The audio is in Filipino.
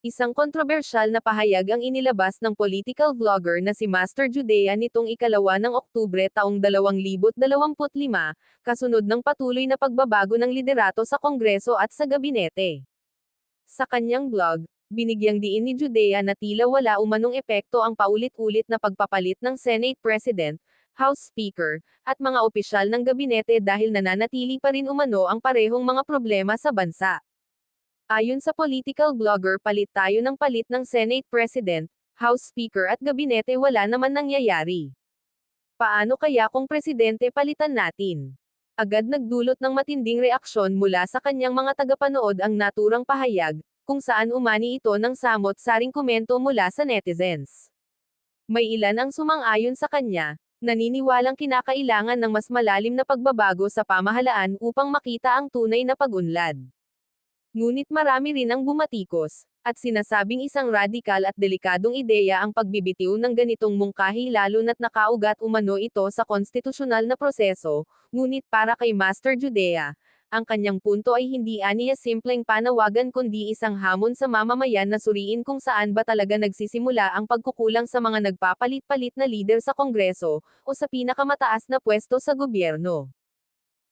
Isang kontrobersyal na pahayag ang inilabas ng political vlogger na si Master Judea nitong ikalawa ng Oktubre taong 2025, kasunod ng patuloy na pagbabago ng liderato sa Kongreso at sa gabinete. Sa kanyang blog, binigyang diin ni Judea na tila wala umanong epekto ang paulit-ulit na pagpapalit ng Senate President, House Speaker, at mga opisyal ng gabinete dahil nananatili pa rin umano ang parehong mga problema sa bansa. Ayon sa political blogger palit tayo ng palit ng Senate President, House Speaker at gabinete wala naman nangyayari. Paano kaya kung presidente palitan natin? Agad nagdulot ng matinding reaksyon mula sa kanyang mga tagapanood ang naturang pahayag, kung saan umani ito ng samot-saring komento mula sa netizens. May ilan ang sumang-ayon sa kanya, naniniwalang kinakailangan ng mas malalim na pagbabago sa pamahalaan upang makita ang tunay na pag-unlad. Ngunit marami rin ang bumatikos, at sinasabing isang radikal at delikadong ideya ang pagbibitiw ng ganitong mungkahi lalo na't nakaugat umano ito sa konstitusyonal na proseso, ngunit para kay Master Judea, ang kanyang punto ay hindi aniya simpleng panawagan kundi isang hamon sa mamamayan na suriin kung saan ba talaga nagsisimula ang pagkukulang sa mga nagpapalit-palit na lider sa Kongreso, o sa pinakamataas na pwesto sa gobyerno.